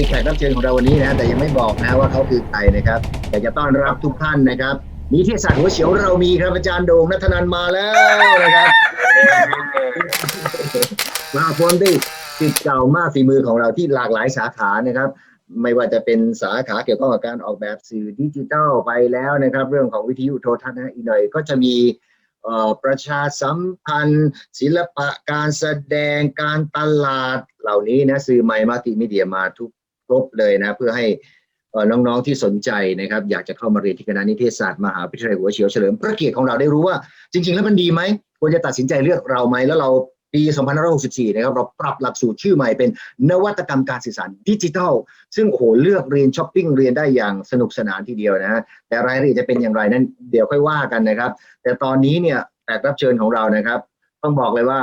ีแขกรับเชิญของเราวันนี้นะแต่ยังไม่บอกนะว่าเขาคือใครนะครับอยากจะต้อนรับทุกท่านนะครับนิเทศศาสตร์หัวเฉียวเรามีครับอาจารย์โด่งนัทนันมาแล้วนะครับมาพร้อมด้วยติดเก่ามากฝีมือของเราที่หลากหลายสาขานะครับ ไม่ว่าจะเป็นสาขาเกี่ยวข้องกับการออกแบบสื่อดิจิทัลไปแล้วนะครับ เรื่องของวิทยุโทรทัศน์นะอีกหน่อยก็จะมีประชาสัมพันธ์ ศิลปะการแสดงการตลาดเหล่านี้นะสื่อใหม่มัลติมีเดียมาทุก รบเลยนะ เพื่อให้น้องๆที่สนใจนะครับ อยากจะเข้ามาเรียนที่คณะนิเทศศาสตร์มหาวิทยาลัยหัวเฉียวเฉลิมพระเกียรติของเราได้รู้ว่า จริง ๆ แล้วมันดีไหมควรจะตัดสินใจเลือกเราไหมแล้วเราปี2564 นะครับ เราปรับหลักสูตรชื่อใหม่เป็นนวัตกรรมการสื่อสารดิจิทัล ซึ่งโอ้โหเลือกเรียนช้อปปิ้งเรียนได้อย่างสนุกสนานทีเดียวนะฮะแต่รายละเอียดจะเป็นอย่างไรนั้นเดี๋ยวค่อยว่ากันนะครับ แต่ตอนนี้เนี่ยแขกรับเชิญของเรานะครับ ต้องบอกเลยว่า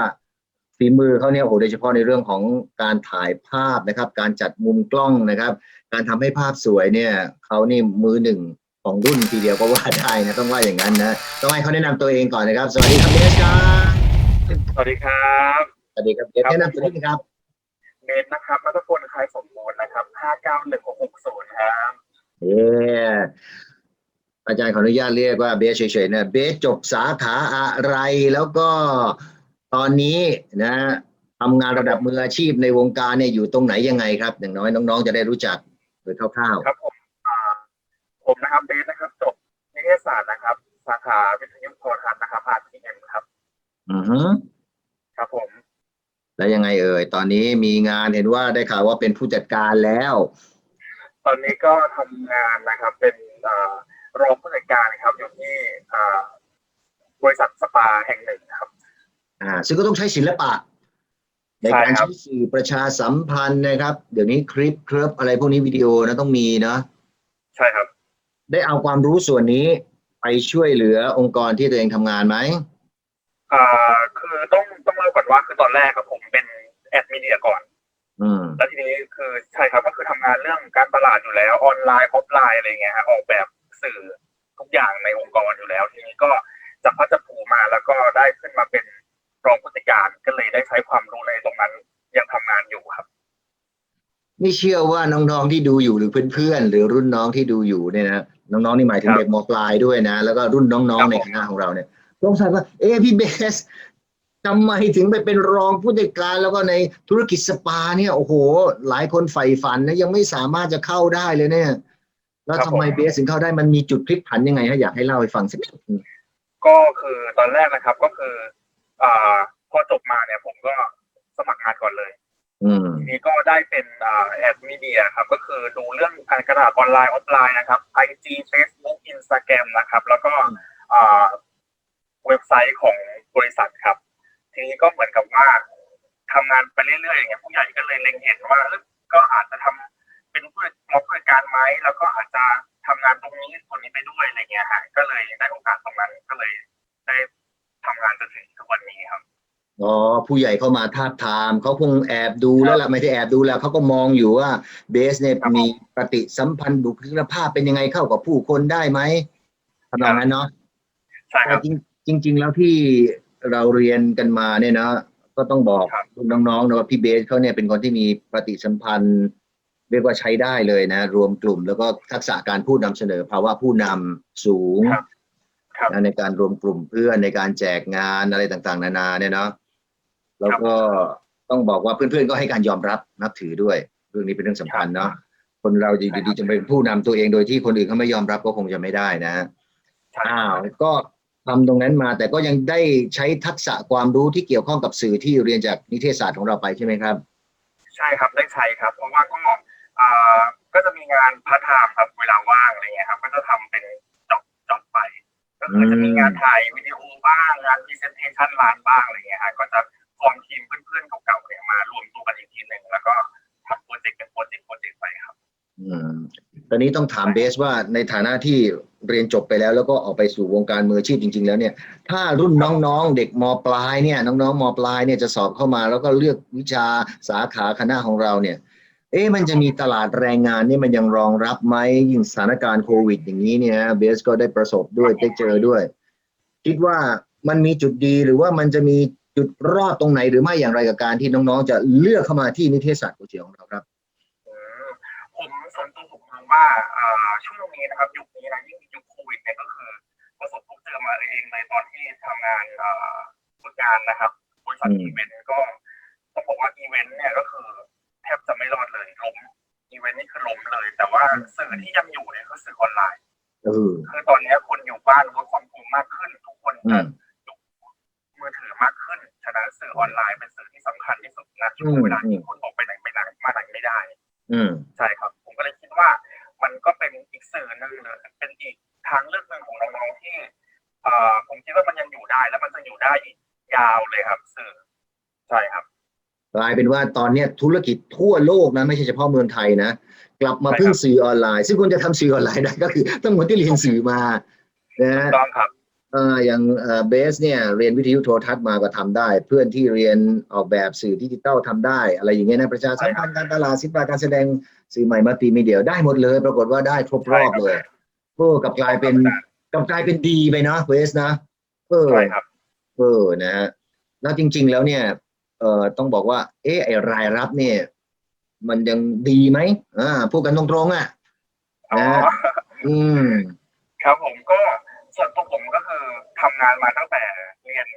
ฝีมือเขาเนี่ยโอ้โหโดยเฉพาะในเรื่องของการถ่ายภาพนะครับ การจัดมุมกล้องนะครับ การทำให้ภาพสวยเนี่ยเขานี่มือหนึ่งของรุ่นทีเดียวก็ว่าได้นะต้องว่าอย่างนั้นนะต้องให้เขาแนะนำตัวเองก่อนนะครับ สวัสดีครับเบสครับสวัสดีครับสวัสดีครับเบสครับแนะนำตัวนิดนึงครับเบสนะครับนัทพลคล้ายสมบูรณ์นะครับ591660ครับเอออาจารย์ขออนุญาตเรียกว่าเบสเฉยๆนะเบสจบสาขาอะไรแล้วก็ ตอนนี้นะทำงานระดับมืออาชีพในวงการเนี่ยอยู่ตรงไหนยังไงครับ อย่างน้อยน้องๆ จะได้รู้จักโดยคร่าวครับผมอ่าผมนะครับเบสนะครับจบนิเทศศาสตร์นะครับ สาขาวิทยุโทรทัศน์นะครับ RTM ครับๆอือฮึครับผมแล้วยังไงเอ่ย ตอนนี้มีงานเห็นว่าได้ข่าวว่าเป็นผู้จัดการแล้ว ตอนนี้ก็ทำงานนะครับ เป็นอ่ารองผู้จัดการครับอยู่ที่อ่าบริษัทสปาแห่งหนึ่งครับ อ่าซึ่งก็ต้องใช้ศิลปะ ในใช่การครับใช้สื่อประชาสัมพันธ์นะครับ เดี๋ยวนี้คลิปเคลิปอะไรพวกนี้วิดีโอนะต้องมีเนาะใช่ครับ ได้เอาความรู้ส่วนนี้ไปช่วยเหลือองค์กรที่ตัวเองทำงานไหมอ่าคือต้องต้องเล่าก่อนว่าคือตอนแรกครับผมเป็นแอดมิเดียก่อนอืมแล้วทีนี้คือใช่ครับก็คือทำงานเรื่องการตลาดอยู่แล้วออนไลน์ออฟไลน์อะไรเงี้ยฮะออกแบบสื่อทุกอย่างในองค์กรอยู่แล้ว ทีนี้ก็จับพัดจับผูมาแล้วก็ได้ขึ้นมาเป็น รองผู้จัดการก็เลยได้ใช้ความรู้ในตรงนั้นยังทำงานอยู่ครับนี่เชื่อว่าน้องๆที่ดูอยู่หรือเพื่อนๆหรือรุ่นน้องที่ดูอยู่เนี่ยนะน้องๆนี่หมายถึงครับเด็กมปลายด้วยนะ แล้วก็รุ่นน้องครัๆบในคณะของเราเนี่ยสงสัยว่าเอ๊ะพี่เบสทำไมถึงไปเป็นรองผู้จัดการแล้วก็ในธุรกิจสปาเนี่ยโอ้โห หลายคนใฝ่ฝันนะยังไม่สามารถจะเข้าได้เลยเนี่ย แล้วทำไมเบสถึงเข้าได้มันมีจุดพลิกผันยังไงฮะอยากให้เล่าให้ฟังสักนิดนึงก็คือตอนแรกนะครับก็คือ อ่าพอจบมาเนี่ยผมก็สมัครงานก่อนเลยอืมทีนี้ก็ได้เป็นอ่าแอดมิเดียครับ ก็คือดูเรื่องการกระดาษออนไลน์ออฟไลน์นะครับ IG Facebook Instagram นะครับ แล้วก็อ่าเว็บไซต์ของบริษัทครับ ทีนี้ก็เหมือนกับว่าทำงานไปเรื่อยๆอย่างเงี้ยผู้ใหญ่ก็เลยเล็งเห็นว่าเอ้ยก็อาจจะทำเป็นผู้มอบผู้จัดการไหมแล้วก็อาจจะทำงานตรงนี้ส่วนนี้ไปด้วยอะไรเงี้ยฮะก็เลยได้โอกาสตรงนั้นก็เลยได้ ทำงานจนถึงทุกวันนี้ครับอ๋อผู้ใหญ่เข้ามาทาบทามเขาคงแอบดูแล้วล่ะไม่ได้แอบดูแล้วเขาก็มองอยู่ว่าเบสเนี่ยครับผมมีปฏิสัมพันธ์บุคลิกภาพเป็นยังไงเข้ากับผู้คนได้ไหมทำนองนั้นเนาะใช่คแต่รับจริงจริง ๆ แล้วที่เราเรียนกันมาเนี่ยนะก็ต้องบอกครับน้องๆนะว่าพี่เบสเขาเนี่ยเป็นคนที่มีปฏิสัมพันธ์ เรียกว่าใช้ได้เลยนะ รวมกลุ่ม แล้วก็ทักษะการพูดนำเสนอภาวะผู้นำสูงครับครับ นะในการรวมกลุ่มเพื่อนในการแจกงานอะไรต่างๆ นานาเนี่ยเนาะแล้วก็ต้องบอกว่าเพื่อนๆก็ให้การยอมรับนับถือด้วย เรื่องนี้เป็นเรื่องสำคัญเนาะคนเราอยู่ดีๆจะเป็นผู้นำตัวเองโดยที่คนอื่นเขาไม่ยอมรับก็คงจะไม่ได้นะใช่อ้าวก็ทำตรงนั้นมาแต่ก็ยังได้ใช้ทักษะความรู้ที่เกี่ยวข้องกับสื่อที่เรียนจากนิเทศศาสตร์ของเราไปใช่ไหมครับ ใช่ครับได้ใช้ครับ เพราะว่าก็อ่าก็จะมีงานพาร์ทไทม์ครับเวลาว่างอะไรเงี้ยครับ ก็จะทำเป็นจ็อบจ็อบไป ก็คือจะมีงานถ่ายวิดีโอบ้างงานพรีเซนเทชันร้านบ้างอะไรเงี้ยครับก็จะฟอร์มทีมเพื่อนๆเก่าๆเนี่ยมารวมตัวกันอีกทีหนึ่งแล้วก็ทำโปรเจกต์เป็นโปรเจกต์โปรเจกต์ไปครับ อืมตอนนี้ต้องถามเบสว่าในฐานะที่เรียนจบไปแล้ว แล้วก็ออกไปสู่วงการมืออาชีพจริง ๆ แล้วเนี่ย ถ้ารุ่นน้องๆ เด็กมปลายเนี่ย น้องๆมปลายเนี่ยจะสอบเข้ามาแล้วก็เลือกวิชาสาขาคณะของเราเนี่ยเอ๊ะมันจะมีตลาดแรงงานนี่มันยังรองรับไหมยิ่งสถานการณ์โควิด อย่างนี้เนี่ยเบสก็ได้ประสบด้วยได้เจอด้วย คิดว่ามันมีจุดดีหรือว่ามันจะมีจุดรอดตรงไหนหรือไม่อย่างไรกับการที่น้องๆ จะเลือกเข้ามาที่นิเทศศาสตร์กุเชียของเราครับอืมผมส่วนตัวผมมองว่าอ่าช่วงนี้นะครับยุคนี้นะยิ่งยุคโควิดเนี่ยก็คือประสบพบเจอมาเองเลยตอนที่ทำงานอ่าฝึกงานนะครับบริษัทอืมอีเวนต์ก็ต้องบอกว่าอีเวนต์เนี่ยก็คือแทบจะไม่รอดเลยล้มอีเวนต์นี่คือล้มเลย แต่ว่าสื่อที่ยังอยู่เนี่ยคือสื่อออนไลน์เออคือตอนนี้คนอยู่บ้านรู้ความกลุ่มมากขึ้น ทุกคนอืจะมดูมือถือมากขึ้นฉะนั้นสื่อออนไลน์เป็นสื่อที่สำคัญที่สุดนะช่วอืงมเวลาที่อืมคนออกไปไหนไปไหนมาไหนไม่ได้ อืมใช่ครับ ผมก็เลยคิดว่ามันก็เป็นอีกสื่อหนึ่งเลยเป็นอีกทางเลือกหนึ่งของน้องๆที่เอ่อผมคิดว่ามันยังอยู่ได้ แล้วมันจะอยู่ได้อีกยาวเลยครับ สื่อ ใช่ครับ กลายเป็นว่าตอนเนี้ยธุรกิจทั่วโลกนะไม่ใช่เฉพาะเมืองไทยนะกลับมาใช่ครับพึ่งสื่อออนไลน์ ซึ่งคนจะทำสื่อออนไลน์ได้ก็คือต้องคนที่เรียนสื่อมานะถูฮะกต้องครับเอ่ออย่างเบสเนี่ยเรียนวิทยุโทรทัศน์มาก็ทำได้ เพื่อนที่เรียนออกแบบสื่อดิจิตอลทำได้ อะไรอย่างเงี้ยนะประชาสัมพันธ์การตลาดศิลปะการแสดงสื่อใหม่มัลติมีเดียได้หมดเลย ปรากฏว่าได้ครบรอบเลยโอ้กลับกลายเป็นกลับกลายเป็นดีไปเนาะเบสนะเออใช่ครับเออนะฮะแล้วจริง ๆ แล้วเนี่ย เอ่อต้องบอกว่า เอ๊ะไอรายรับเนี่ย มันยังดีไหมอ่าพูดกันตรงๆอะอ๋อนะอืมครับผมก็ส่วนตัวผมก็คือทำงานมาตั้งแต่เรียน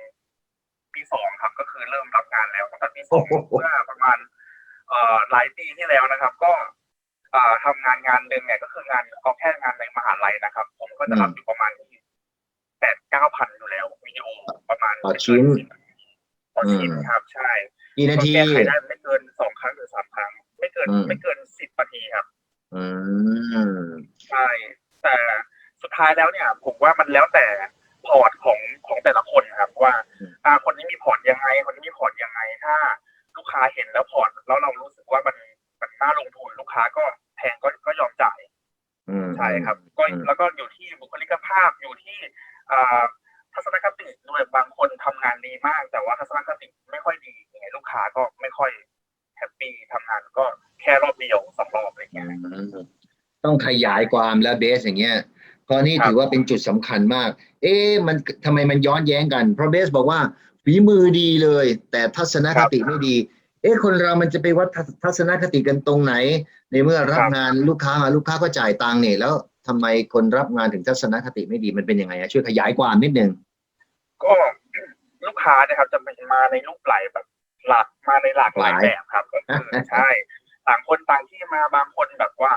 ปีสองครับ ก็คือเริ่มรับงานแล้วตั้งแต่ปีสองโอ้โหเมื่อประมาณ เอ่อหลายปีที่แล้วนะครับ ก็เอ่อทำงานงานหนึ่งเนี่ยก็คืองานเอาแค่งานในมหาลัยนะครับ ผมก็จะรับอยู่ประมาณแปดเก้าพันอยู่แล้ววิดีโอประมาณต่อชิ้นต่ อชิ้นอืมครับใช่กี่นาทีก็แก้ไขได้ไม่เกินสองครั้งหรือสามครั้ง ไม่เกินอืมไม่เกินสิบนาทีครับ อืมใช่แต่สุดท้ายแล้วเนี่ย ผมว่ามันแล้วแต่พอร์ตของของแต่ละคนครับ ว่าอืมอ่าคนนี้มีพอร์ตยังไง คนนี้มีพอร์ตยังไงถ้า ลูกค้าเห็นแล้วพอร์ตแล้วเรารู้สึกว่ามันมันน่าลงทุนลูกค้าก็แพงก็ก็ยอมจ่ายอืมใช่ครับ ก็อืมแล้วก็อยู่ที่บุคลิกภาพอยู่ที่อ่า ดีมาก แต่ว่าทัศนคติไม่ค่อยดียังไงลูกค้าก็ไม่ค่อยแฮปปี้ทำงานก็แค่รอบเดียวสองรอบอะไรเงี้ย ต้องขยายความแล้วเบสอย่างเงี้ยข้อนี้ถือว่าเป็นจุดสำคัญมาก เอ๊ะมันทำไมมันย้อนแย้งกัน เพราะเบสบอกว่าฝีมือดีเลย แต่ทัศนคติไม่ดี เอ๊ะคนเรามันจะไปวัดทัศทัศนคติกันตรงไหน ในเมื่อรับงานลูกค้ามาลูกค้าก็จ่ายตังค์เนี่ยแล้วทำไมคนรับงานถึงทัศนคติไม่ดีมันเป็นยังไงอะช่วยขยายความนิดนึงก็ ลูกค้านะครับจะเป็นมาในรูปไหลแบบ หลากมาในหลากหลายหลายแบบครับก็คือใช่ต่างคนต่างที่มาบางคนแบบว่า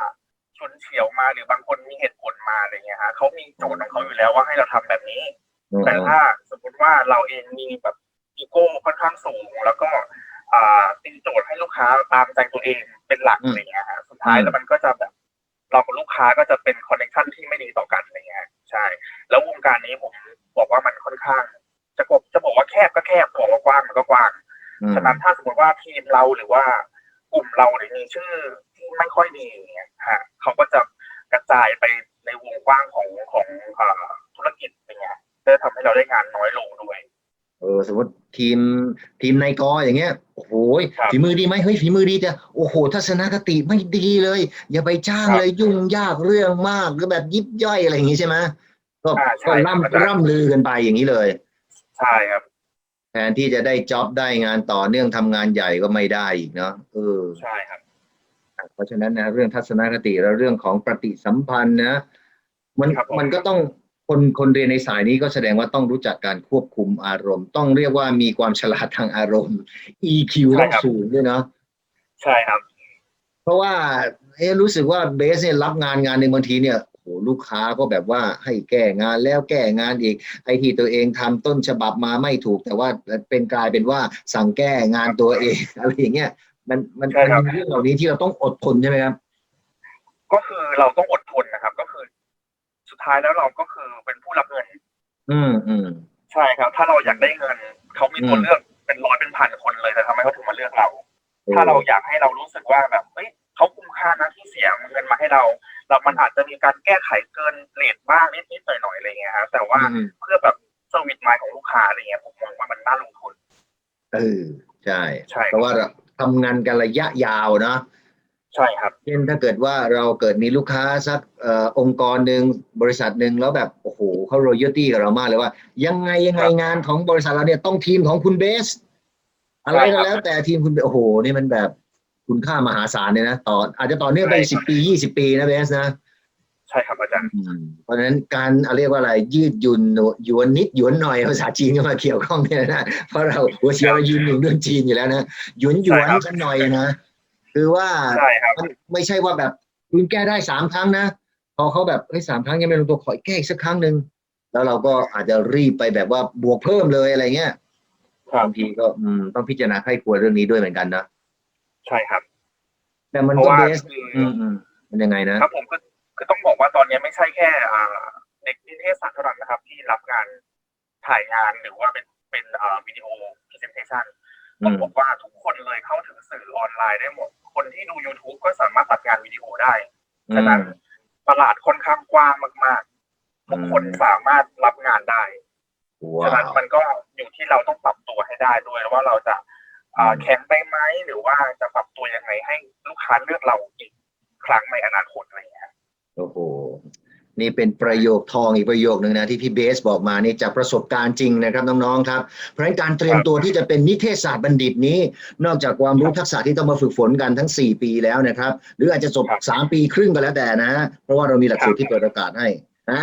ชนเฉียวมาหรือบางคนมีเหตุผลมาอะไรเงี้ยฮะเขามีโจทย์ของเขาอยู่แล้วว่าให้เราทำแบบนี้ แต่ถ้าสมมติว่าเราเองมีแบบอีโก้ค่อนข้างสูง แล้วก็อ่าตีโจทย์ให้ลูกค้าตามใจตัวเองเป็นหลักอืมอะไรเงี้ยฮะสุดท้ายอืมแล้วมันก็จะแบบเรากับลูกค้าก็จะเป็นคอนเนคชั่นที่ไม่ดีต่อกันอะไรเงี้ยใช่ แล้ววงการนี้ผมบอกว่ามันค่อนข้าง แคบก็แคบบอกว่ากว้างมันก็กว้างอืมฉะนั้นถ้าสมมติว่าทีมเราหรือว่ากลุ่มเราเนี่ยมีชื่อที่ไม่ค่อยดีอย่างเงี้ยฮะเขาก็จะกระจายไปในวงกว้างของของอ่าธุรกิจอย่างเงี้ยจะทำให้เราได้งานน้อยลงด้วย เออสมมติทีมทีมนายกออย่างเงี้ยโอ้โหครับฝีมือดีไหมเฮ้ยฝีมือดีแต่โอ้โหทัศนคติไม่ดีเลย อย่าไปจ้างครับเลยยุ่งยากเรื่องมากก็แบบยิบย่อยอะไรอย่างงี้ใช่ไหมก็อ่าใช่ก็ครับร่ำร่ำลือกันไปอย่างนี้เลย ใช่ครับ แทนที่จะได้จ็อบได้งานต่อเนื่องทำงานใหญ่ก็ไม่ได้อีกเนาะเออใช่ครับ เพราะฉะนั้นนะเรื่องทัศนคติและเรื่องของปฏิสัมพันธ์นะ มันครับผม มันก็ต้องคนคนเรียนในสายนี้ก็แสดงว่าต้องรู้จักการควบคุมอารมณ์ ต้องเรียกว่ามีความฉลาดทางอารมณ์ EQ ต้องสูงด้วยเนาะ ใช่ครับ เพราะว่าเอ๊ะรู้สึกว่าเบสเนี่ยรับงานงานหนึ่งบางทีเนี่ย โอ้โหลูกค้าก็แบบว่าให้แก้งานแล้วแก้งานอีก ไอ้ที่ตัวเองทำต้นฉบับมาไม่ถูก แต่ว่าเป็นกลายเป็นว่าสั่งแก้งานตัวเองอะไรอย่างเงี้ยมันมันใช่ครับมันมีเรื่องเหล่านี้ที่เราต้องอดทนใช่ไหมครับก็คือเราต้องอดทนนะครับ ก็คือ สุดท้ายแล้วเราก็คือเป็นผู้รับเงิน อืมอืมใช่ครับ ถ้าเราอยากได้เงินเขามีตัวอืมเลือกเป็นร้อยเป็นพันคนเลยแต่ทำไมเขาถึงมาเลือกเรา ถ้าเราอยากให้เรารู้สึกว่าแบบเฮ้ยเขาคุ้มค่านะที่เสียเงินมาให้เรา เรามันอาจจะมีการแก้ไขเกินเรทบ้างนิดๆหน่อยๆอะไรเงี้ยฮะแต่ว่าอืมเพื่อแบบเซอร์วิสไมล์ของลูกค้าอะไรเงี้ยผมมองว่ามันน่าลงทุนเออใช่ใช่ครับเพราะว่าเราทำงานกันระยะยาวเนาะใช่ครับเช่นถ้าเกิดว่าเราเกิดมีลูกค้าสักเอ่อองค์กรหนึ่งบริษัทหนึ่งแล้วแบบโอ้โหเขาโรยตี้กับเรามากเลยว่า ยังไงยังไงครับงานของบริษัทเราเนี่ยต้องทีมของคุณเบส อะไรใช่ครัก็บแล้วแต่ทีมคุณเบสโอ้โหนี่มันแบบ คุณค่ามหาศาลเนี่ยนะต่ออาจจะต่อเนื่องไปใช่สิบปียี่สิบปีนะเบสนะ ใช่ครับอาจารย์อืมเพราะฉะนั้นการเอาเรียกว่าอะไรยืดหยุ่นหยวนนิดหยวนหน่อยภาษาจีนก็มาเกี่ยวข้องเนี่ยนะเพราะเราหัวเชียวเรายืนหนึ่งเรื่องจีนอยู่แล้วนะหยวนหยวนกันหน่อยนะคือว่าใช่ครับมันไม่ใช่ว่าแบบคุณแก้ได้สามครั้งนะพอเขาแบบเฮ้ยสามครั้งยังไม่ลงตัวขอแก้อีกสักครั้งหนึ่งแล้วเราก็อาจจะรีบไปแบบว่าบวกเพิ่มเลยอะไรเงี้ยครับบางทีก็อืมต้องพิจารณาให้ควรเรื่องนี้ด้วยเหมือนกันนะ ใช่ครับ แต่มันเพราะก็ว่าเบสคืออืมอืมมันยังไงนะ ครับผมก็คือต้องบอกว่าตอนนี้ไม่ใช่แค่อ่าเด็กนิเทศศาสตร์เท่านั้นนะครับ ที่รับงานถ่ายงานหรือว่าเป็นเป็นอ่าวิดีโอพรีเซนเทชันอืต้องม บอกว่าทุกคนเลยเข้าถึงสื่อออนไลน์ได้หมด คนที่ดู YouTube ก็สามารถตัดงานวิดีโอได้ ฉะนั้นตลาดค่อนข้างกว้างมากๆ ทุกคนสามารถรับงานได้ว้าฉะนั้นวมันก็อยู่ที่เราต้องปรับตัวให้ได้ด้วยว่าเราจะอ่าอืม แข็งไปไหมหรือว่าจะปรับตัวยังไงให้ลูกค้าเลือกเราอีกครั้งในอนาคตอะไรอย่างเงี้ยโอ้โหนี่เป็นประโยคทองอีกประโยคนึงนะที่พี่เบสบอกมานี่จากประสบการณ์จริงนะครับน้องๆครับ เพราะฉะนั้นการเตรียมตัวที่จะเป็นนิเทศศาสตร์บัณฑิตนี้ นอกจากความรู้ทักษะที่ต้องมาฝึกฝนกันทั้ง 4 ปีแล้วนะครับ หรืออาจจะจบครับ3ปีครึ่งก็แล้วแต่นะ เพราะว่าเรามีหลักสูตรที่เปิดโอกาสให้อ่า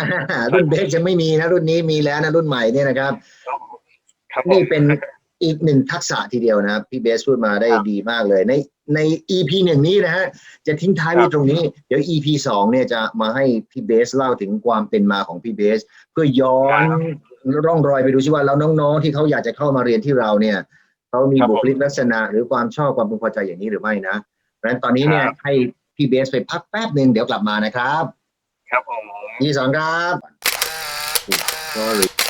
รุ่นเบสยังไม่มีนะรุ่นนี้มีแล้วนะรุ่นใหม่เนี่ยนะครับครับผมนี่เป็น อีกหนึ่งทักษะทีเดียวนะครับพี่เบสพูดมาได้ครับดีมากเลย ในใน EP หนึ่งนี้นะฮะจะทิ้งท้ายไว้ครับตรงนี้ เดี๋ยว EP สองเนี่ยจะมาให้พี่เบสเล่าถึงความเป็นมาของพี่เบส เพื่อย้อนร่องรอยไปดูซิว่าแล้วน้องๆ ที่เขาอยากจะเข้ามาเรียนที่เราเนี่ยเขามีครับผมบุคลิกลักษณะหรือความชอบความพึงพอใจอย่างนี้หรือไม่นะเพราะฉะนั้นตอนนี้เนี่ยครับให้พี่เบสไปพักแป๊บหนึ่งเดี๋ยวกลับมานะครับ ครับผมพี่สอนครับ Sorry